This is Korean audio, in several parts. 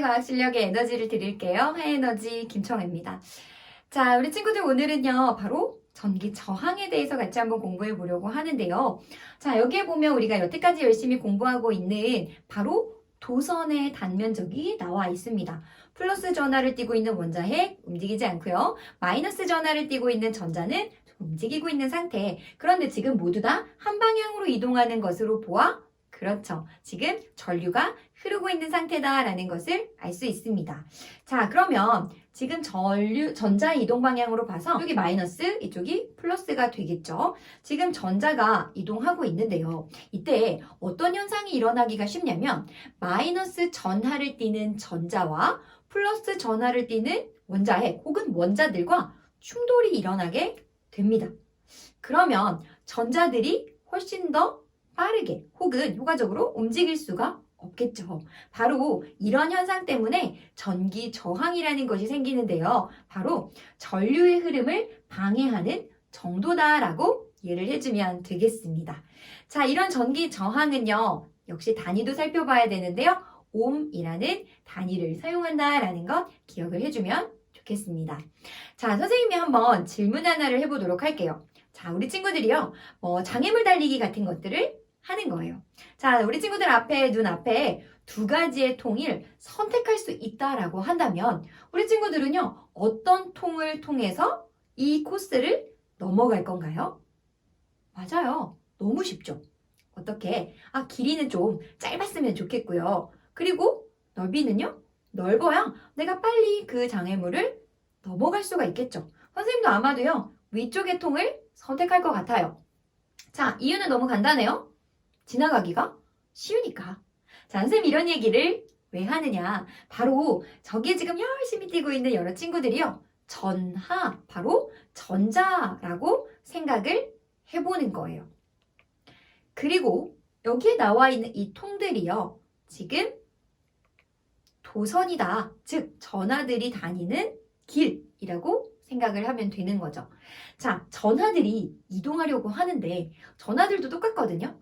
사회과학 실력에 에너지를 드릴게요. 하에너지 김청혜입니다. 자, 우리 친구들 오늘은요, 바로 전기 저항에 대해서 같이 한번 공부해 보려고 하는데요. 자, 여기에 보면 우리가 여태까지 열심히 공부하고 있는 바로 도선의 단면적이 나와 있습니다. 플러스 전하를 띠고 있는 원자핵 움직이지 않고요. 마이너스 전하를 띠고 있는 전자는 움직이고 있는 상태. 그런데 지금 모두 다 한 방향으로 이동하는 것으로 보아 그렇죠. 지금 전류가 흐르고 있는 상태다라는 것을 알 수 있습니다. 자, 그러면 지금 전류, 전자 이동 방향으로 봐서 이쪽이 마이너스, 이쪽이 플러스가 되겠죠. 지금 전자가 이동하고 있는데요. 이때 어떤 현상이 일어나기가 쉽냐면 마이너스 전하를 띠는 전자와 플러스 전하를 띠는 원자핵 혹은 원자들과 충돌이 일어나게 됩니다. 그러면 전자들이 훨씬 더 빠르게 혹은 효과적으로 움직일 수가 없겠죠. 바로 이런 현상 때문에 전기 저항이라는 것이 생기는데요. 바로 전류의 흐름을 방해하는 정도다라고 이해를 해주면 되겠습니다. 자, 이런 전기 저항은요. 역시 단위도 살펴봐야 되는데요. 옴이라는 단위를 사용한다라는 것 기억을 해주면 좋겠습니다. 자, 선생님이 한번 질문 하나를 해보도록 할게요. 자, 우리 친구들이요. 뭐 장애물 달리기 같은 것들을 하는 거예요. 자, 우리 친구들 앞에, 눈 앞에 두 가지의 통을 선택할 수 있다라고 한다면, 우리 친구들은요, 어떤 통을 통해서 이 코스를 넘어갈 건가요? 맞아요. 너무 쉽죠? 어떻게? 아, 길이는 좀 짧았으면 좋겠고요. 그리고 넓이는요? 넓어야 내가 빨리 그 장애물을 넘어갈 수가 있겠죠. 선생님도 아마도요, 위쪽의 통을 선택할 것 같아요. 자, 이유는 너무 간단해요. 지나가기가 쉬우니까. 자, 선생님 이런 얘기를 왜 하느냐. 바로 저기에 지금 열심히 뛰고 있는 여러 친구들이요. 전하, 바로 전자라고 생각을 해보는 거예요. 그리고 여기에 나와 있는 이 통들이요. 지금 도선이다. 즉, 전하들이 다니는 길이라고 생각을 하면 되는 거죠. 자, 전하들이 이동하려고 하는데 전하들도 똑같거든요.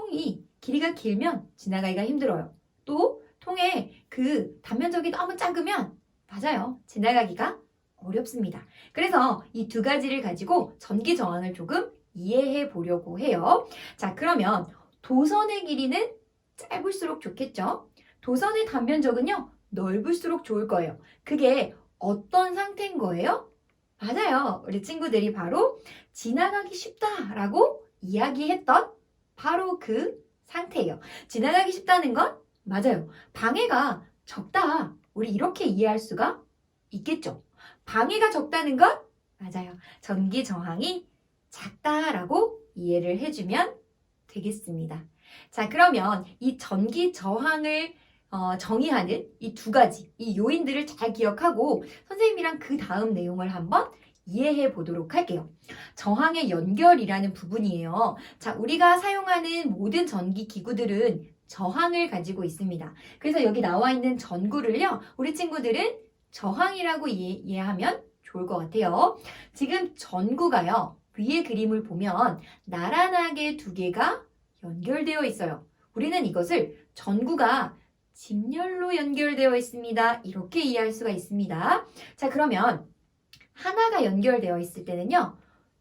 통이 길이가 길면 지나가기가 힘들어요. 또 통의 그 단면적이 너무 작으면 맞아요. 지나가기가 어렵습니다. 그래서 이 두 가지를 가지고 전기 저항을 조금 이해해 보려고 해요. 자, 그러면 도선의 길이는 짧을수록 좋겠죠? 도선의 단면적은요, 넓을수록 좋을 거예요. 그게 어떤 상태인 거예요? 맞아요. 우리 친구들이 바로 지나가기 쉽다라고 이야기했던 바로 그 상태예요. 지나가기 쉽다는 건 맞아요. 방해가 적다. 우리 이렇게 이해할 수가 있겠죠. 방해가 적다는 건 맞아요. 전기 저항이 작다라고 이해를 해주면 되겠습니다. 자, 그러면 이 전기 저항을 어, 정의하는 이 두 가지, 이 요인들을 잘 기억하고 선생님이랑 그 다음 내용을 한번 이해해 보도록 할게요. 저항의 연결이라는 부분이에요. 자, 우리가 사용하는 모든 전기 기구들은 저항을 가지고 있습니다. 그래서 여기 나와 있는 전구를요, 우리 친구들은 저항이라고 이해, 이해하면 좋을 것 같아요. 지금 전구가요, 위에 그림을 보면 나란하게 두 개가 연결되어 있어요. 우리는 이것을 전구가 직렬로 연결되어 있습니다. 이렇게 이해할 수가 있습니다. 자, 그러면 하나가 연결되어 있을 때는요,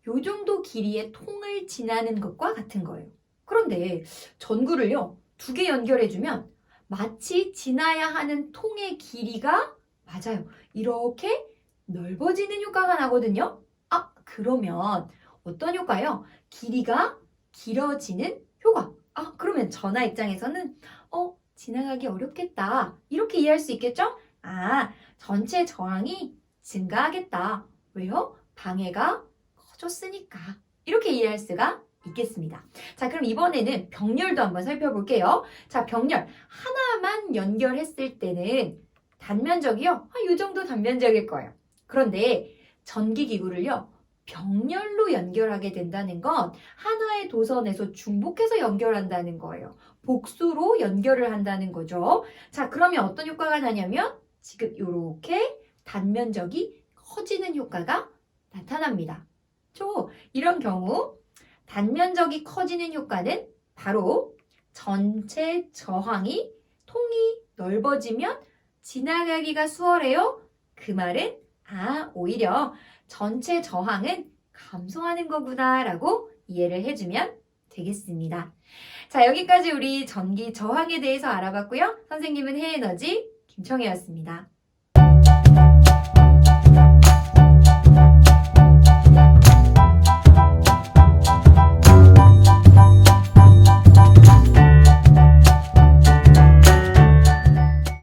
요 정도 길이의 통을 지나는 것과 같은 거예요. 그런데 전구를요, 두 개 연결해주면 마치 지나야 하는 통의 길이가 맞아요. 이렇게 넓어지는 효과가 나거든요. 아, 그러면 어떤 효과요? 길이가 길어지는 효과. 아, 그러면 전화 입장에서는 어, 지나가기 어렵겠다. 이렇게 이해할 수 있겠죠? 아, 전체 저항이 증가하겠다. 왜요? 방해가 커졌으니까. 이렇게 이해할 수가 있겠습니다. 자, 그럼 이번에는 병렬도 한번 살펴볼게요. 자, 병렬. 하나만 연결했을 때는 단면적이요. 아, 이 정도 단면적일 거예요. 그런데 전기기구를요. 병렬로 연결하게 된다는 건 하나의 도선에서 중복해서 연결한다는 거예요. 복수로 연결을 한다는 거죠. 자, 그러면 어떤 효과가 나냐면 지금 이렇게 단면적이 커지는 효과가 나타납니다. 저 이런 경우 단면적이 커지는 효과는 바로 전체 저항이 통이 넓어지면 지나가기가 수월해요? 그 말은 아, 오히려 전체 저항은 감소하는 거구나 라고 이해를 해주면 되겠습니다. 자, 여기까지 우리 전기 저항에 대해서 알아봤고요. 선생님은 해에너지 김청혜였습니다.